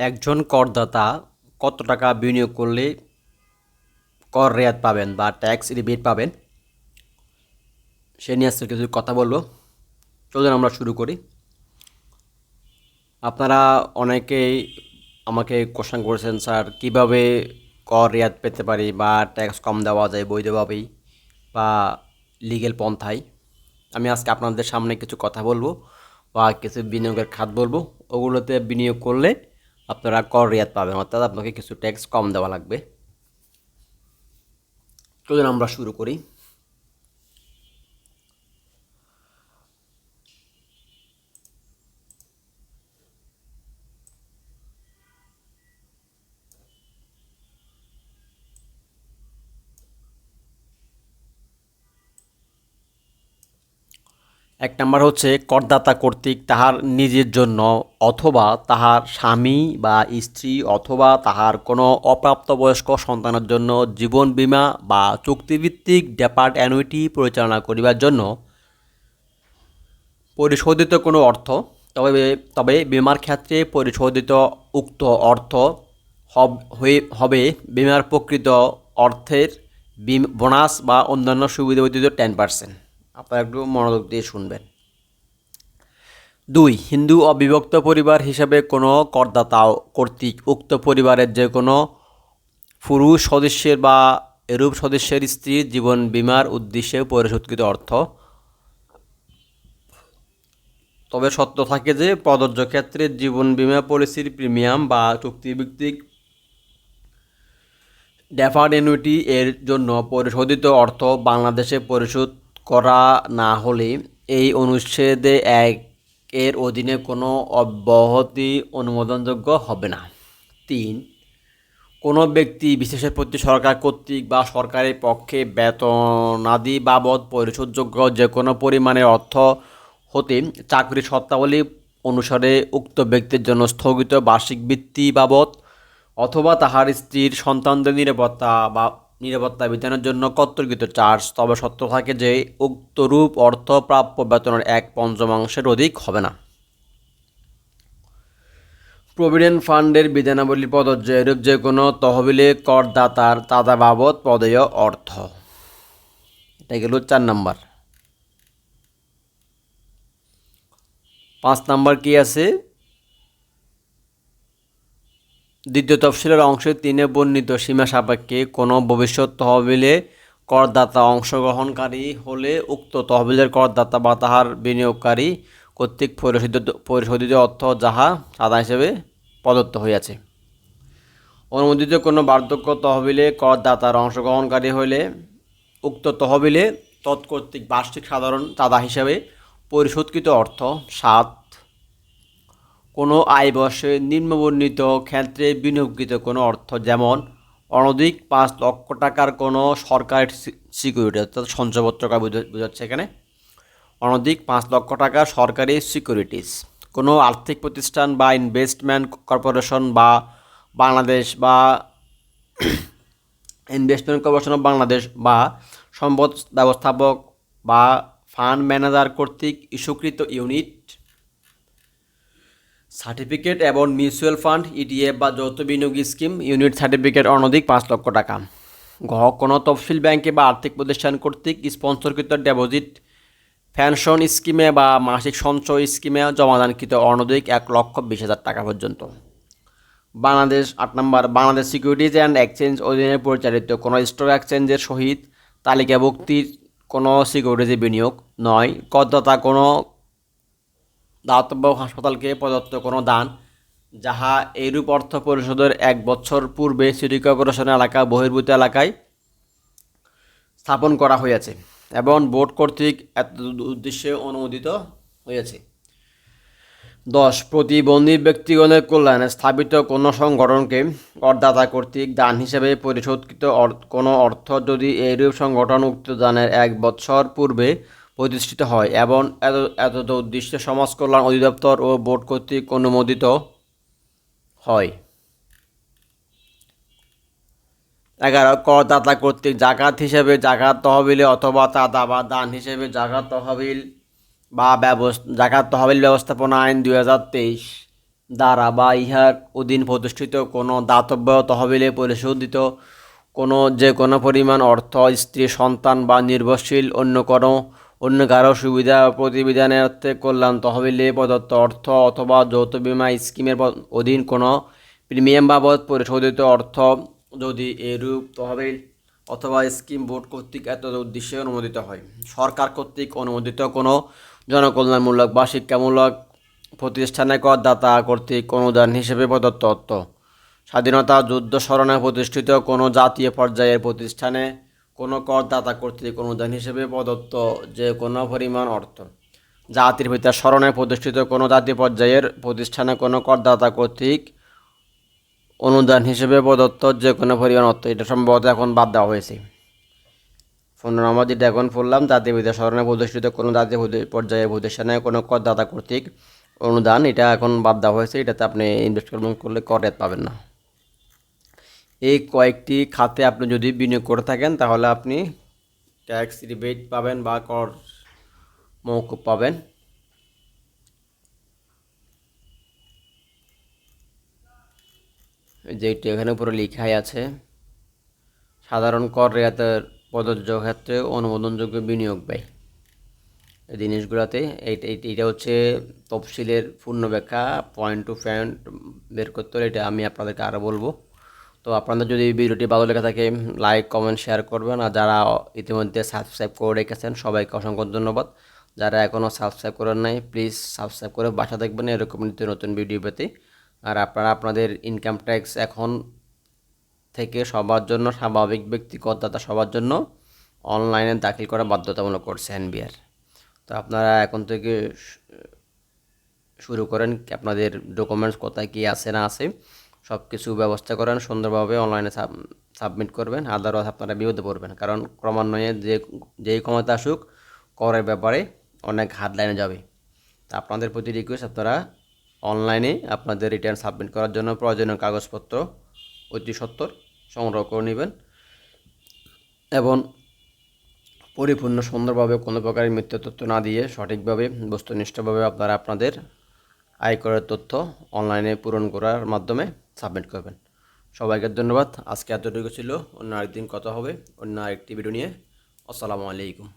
একজন করদাতা কত টাকা বিনিয়োগ করলে কর রেয়াত পাবেন বা ট্যাক্স রিবেট পাবেন? সে নিয়ে আজকে কিছু কথা বলব। চলুন আমরা শুরু করি। আপনারা অনেকেই আমাকে কোশ্চেন করেছেন, স্যার, কীভাবে কর রেয়াত পেতে পারি বা ট্যাক্স কম দেওয়া যায় বৈধভাবেই বা লিগেল পন্থায়? আমি আজকে আপনাদের সামনে কিছু কথা বলব বা কিছু বিনিয়োগের খাত বলব। ওগুলোতে বিনিয়োগ করলে আপনারা কর রিয়াত পাবেন, অর্থাৎ আপনাকে কিছু ট্যাক্স কম দেওয়া লাগবে। চলুন আমরা শুরু করি। এক নম্বর হচ্ছে করদাতা কর্তৃক তাহার নিজের জন্য অথবা তাহার স্বামী বা স্ত্রী অথবা তাহার কোনো অপ্রাপ্তবয়স্ক সন্তানের জন্য জীবন বীমা বা চুক্তিভিত্তিক ডেপার্ট অ্যানুইটি পরিচালনা করিবার জন্য পরিশোধিত কোনো অর্থ। তবে তবে বিমার ক্ষেত্রে পরিশোধিত উক্ত অর্থ হবে বিমার প্রকৃত অর্থের বোনাস বা অন্যান্য সুবিধা টেন পার্সেন্ট। আপনারা একটু মনোযোগ দিয়ে শুনবেন। দুই, হিন্দু অবিভক্ত পরিবার হিসাবে কোনো করদাতা কর্তৃক উক্ত পরিবারের যে কোনো পুরুষ সদস্যের বা এরূপ সদস্যের স্ত্রীর জীবন বিমার উদ্দেশ্যে পরিশোধকৃত অর্থ। তবে সত্য থাকে যে প্রযোজ্য ক্ষেত্রে জীবন বিমা পলিসির প্রিমিয়াম বা চুক্তিভিত্তিক ডেফার্ড অ্যানুইটি এর জন্য পরিশোধিত অর্থ বাংলাদেশে পরিশোধ করা না হলে এই অনুচ্ছেদে এক এর অধীনে কোনো অব্যাহতি অনুমোদনযোগ্য হবে না। তিন, কোনো ব্যক্তি বিশেষের প্রতি সরকার কর্তৃক বা সরকারের পক্ষে বেতনাদি বাবদ পরিশোধযোগ্য যে কোনো পরিমাণের অর্থ হতে চাকরির শর্তাবলী অনুসারে উক্ত ব্যক্তির জন্য স্থগিত বার্ষিক বৃত্তি বাবদ অথবা তাহার স্ত্রীর সন্তানদের নিরাপত্তা বা নিরাপত্তা বিধানের জন্য কর্তৃকৃত চার্জ। তবে সত্য থাকে যে, উক্তরূপ অর্থ প্রাপ্য বেতনের এক পঞ্চমাংশের অধিক হবে না। প্রভিডেন্ট ফান্ডের বিধানাবলী প্রযোজ্য এরূপ যে কোনো তহবিলে করদাতার তাজা বাবদ পদেয় অর্থ। এটা গেল চার নাম্বার। পাঁচ নাম্বার কি আছে? দ্বিতীয় তফসিলের অংশে তিনে বর্ণিত সীমা সাপেক্ষে কোনো ভবিষ্যৎ তহবিলে করদাতা অংশগ্রহণকারী হলে উক্ত তহবিলের করদাতা বা তাহার বিনিয়োগকারী কর্তৃক পরিশোধিত পরিশোধিত অর্থ যাহা চাঁদা হিসেবে প্রদত্ত হইয়াছে। অনুমোদিত কোনো বার্ধক্য তহবিলে করদাতার অংশগ্রহণকারী হলে উক্ত তহবিলে তৎকর্তৃক বার্ষিক সাধারণ চাঁদা হিসাবে পরিশোধকৃত অর্থ সাত কোনো আয় বর্ষে নিম্নবর্ণিত ক্ষেত্রে বিনিয়োগকৃত কোনো অর্থ, যেমন অনধিক পাঁচ লক্ষ টাকার কোনো সরকারি সিকিউরিটি, অর্থাৎ সঞ্চয়পত্র বোঝাচ্ছে এখানে। অনধিক পাঁচ লক্ষ টাকার সরকারি সিকিউরিটিস, কোনো আর্থিক প্রতিষ্ঠান বা ইনভেস্টমেন্ট কর্পোরেশন বা বাংলাদেশ বা ইনভেস্টমেন্ট কর্পোরেশন অফ বাংলাদেশ বা সম্পদ ব্যবস্থাপক বা ফান্ড ম্যানেজার কর্তৃক ইস্যুকৃত ইউনিট সার্টিফিকেট এবং মিউচুয়াল ফান্ড ইটিএফ বা যৌথ বিনিয়োগ স্কিম, ইউনিট সার্টিফিকেট অনধিক পাঁচ লক্ষ টাকা। ঘ কোনো তফসিল ব্যাংকে বা আর্থিক প্রতিষ্ঠান কর্তৃক স্পন্সরকৃত ডিপোজিট পেনশন স্কিমে বা মাসিক সঞ্চয় স্কিমে জমাদানকৃত অনধিক এক লক্ষ বিশ হাজার টাকা পর্যন্ত। বাংলাদেশ আট নম্বর, বাংলাদেশ সিকিউরিটিজ অ্যান্ড এক্সচেঞ্জ অধীনে পরিচালিত কোনো স্টক এক্সচেঞ্জের সহিত তালিকাভুক্তির কোনো সিকিউরিটিজে বিনিয়োগ নয়। করদাতা কোনো দাতব্য হাসপাতালকে প্রদত্ত কোনো দান, যাহা এইরূপ অর্থ পরিষদের এক বছর পূর্বে সিটি কর্পোরেশন এলাকা বহির্ভূত এলাকায় স্থাপন করা হয়েছে এবং বোর্ড কর্তৃক এত উদ্দেশ্যে অনুমোদিত হয়েছে। দশ, প্রতিবন্ধী ব্যক্তিগণের কল্যাণে স্থাপিত কোনো সংগঠনকে করদাতা কর্তৃক দান হিসেবে পরিশোধকৃত কোনো অর্থ যদি এইরূপ সংগঠন উক্ত দানের এক বৎসর পূর্বে প্রতিষ্ঠিত হয় এবং এত এত উদ্দেশ্যে সমাজ কল্যাণ অধিদপ্তর ও বোর্ড কর্তৃক অনুমোদিত হয়। এগারো, করদাতা কর্তৃক জাকাত হিসেবে জাকাত তহবিলে অথবা চাঁদা বা দান হিসেবে জাকাত তহবিল বা ব্যবস্থা জাকাত তহবিল ব্যবস্থাপনা আইন দুই হাজার তেইশ দ্বারা বা ইহার অধীন প্রতিষ্ঠিত কোনো দাতব্য তহবিলে পরিশোধিত কোনো যে কোনো পরিমাণ অর্থ, স্ত্রী, সন্তান বা নির্ভরশীল অন্য কোনো অন্য কারও সুবিধা ও প্রতিবিধানের অর্থে কল্যাণ, তহবিলে প্রদত্ত অর্থ অথবা যৌথ বিমা স্কিমের অধীন কোনো প্রিমিয়াম বাবদ পরিশোধিত অর্থ যদি এরূপ তহবিল অথবা স্কিম বোর্ড কর্তৃক এত উদ্দেশ্যে অনুমোদিত হয়। সরকার কর্তৃক অনুমোদিত কোনো জনকল্যাণমূলক বা শিক্ষামূলক প্রতিষ্ঠানে করদাতা কর্তৃক অনুদান হিসেবে প্রদত্ত অর্থ। স্বাধীনতা যুদ্ধ স্মরণে প্রতিষ্ঠিত কোনো জাতীয় পর্যায়ের প্রতিষ্ঠানে কোনো করদাতা কর্তৃক অনুদান হিসেবে প্রদত্ত যে কোনো পরিমাণ অর্থ। জাতির পিতার স্মরণে প্রতিষ্ঠিত কোনো জাতি পর্যায়ের প্রতিষ্ঠানে কোনো করদাতা কর্তৃক অনুদান হিসেবে প্রদত্ত যে কোনো পরিমাণ অর্থ, এটা সম্ভবত এখন বাদ দেওয়া হয়েছে। পনেরো নম্বর যেটা এখন পড়লাম জাতীয় বিদ্যা স্মরণে প্রতিষ্ঠিত কোনো জাতীয় প্রতি- পর্যায়ের প্রতিষ্ঠানে কোনো করদাতা কর্তৃক অনুদান, এটা এখন বাদ দেওয়া হয়েছে। এটাতে আপনি ইনভেস্টমেন্ট করলে কর পাবেন না। এই কয়েকটি খাতে আপনি যদি বিনিয়োগ করে থাকেন, তাহলে আপনি ট্যাক্স রিবেট পাবেন বা কর মৌকুব পাবেন। যেটি এখানে উপরে লেখাই আছে, সাধারণ কর রেয়াতের প্রযোজ্য ক্ষেত্রে অনুমোদনযোগ্য বিনিয়োগ ব্যয়। এই জিনিসগুলোতে এইটা হচ্ছে তফসিলের পূর্ণ ব্যাখ্যা পয়েন্ট টু পয়েন্ট বের করতে হলে এটা আমি আপনাদেরকে আরও বলব। তো আপনাদের যদি ভিডিওটি ভালো লেগে থাকে লাইক কমেন্ট শেয়ার করবেন। আর যারা ইতিমধ্যে সাবস্ক্রাইব করে রেখেছেন, সবাইকে অসংখ্য ধন্যবাদ। যারা এখনও সাবস্ক্রাইব করেন নাই প্লিজ সাবস্ক্রাইব করে বাসা দেখবেন, এরকম নিত্য নতুন ভিডিও পেতে। আর আপনারা আপনাদের ইনকাম ট্যাক্স এখন থেকে সবার জন্য, স্বাভাবিক ব্যক্তি করদাতা সবার জন্য অনলাইনে দাখিল করা বাধ্যতামূলক করছে এনবিআর তো আপনারা এখন থেকে শুরু করেন, আপনাদের ডকুমেন্টস কোথায় কী আছে না আছে। সব কিছু ব্যবস্থা করেন, সুন্দরভাবে অনলাইনে সাবমিট করবেন। আদারওয়াইজ আপনারা বিপদে পড়বেন। কারণ ক্রমান্বয়ে যে, যেই ক্ষমতা আসুক, করের ব্যাপারে অনেক হাত লাইনে যাবে। তা আপনাদের প্রতি রিকোয়েস্ট আপনারা অনলাইনে আপনাদের রিটার্ন সাবমিট করার জন্য প্রয়োজনীয় কাগজপত্র, অতি সত্বর সংগ্রহ করে নেবেন। এবং পরিপূর্ণ সুন্দরভাবে কোনো প্রকারের মিথ্যা তথ্য না দিয়ে সঠিকভাবে, বস্তুনিষ্ঠভাবে আপনারা আপনাদের আয়করের তথ্য অনলাইনে পূরণ করার মাধ্যমে সাবমিট করবেন। সবাইকে ধন্যবাদ। আজকে এতটুকু ছিল। অন্য আরেকদিন কথা হবে। অন্য আরেকটি ভিডিও নিয়ে। আসসালামু আলাইকুম।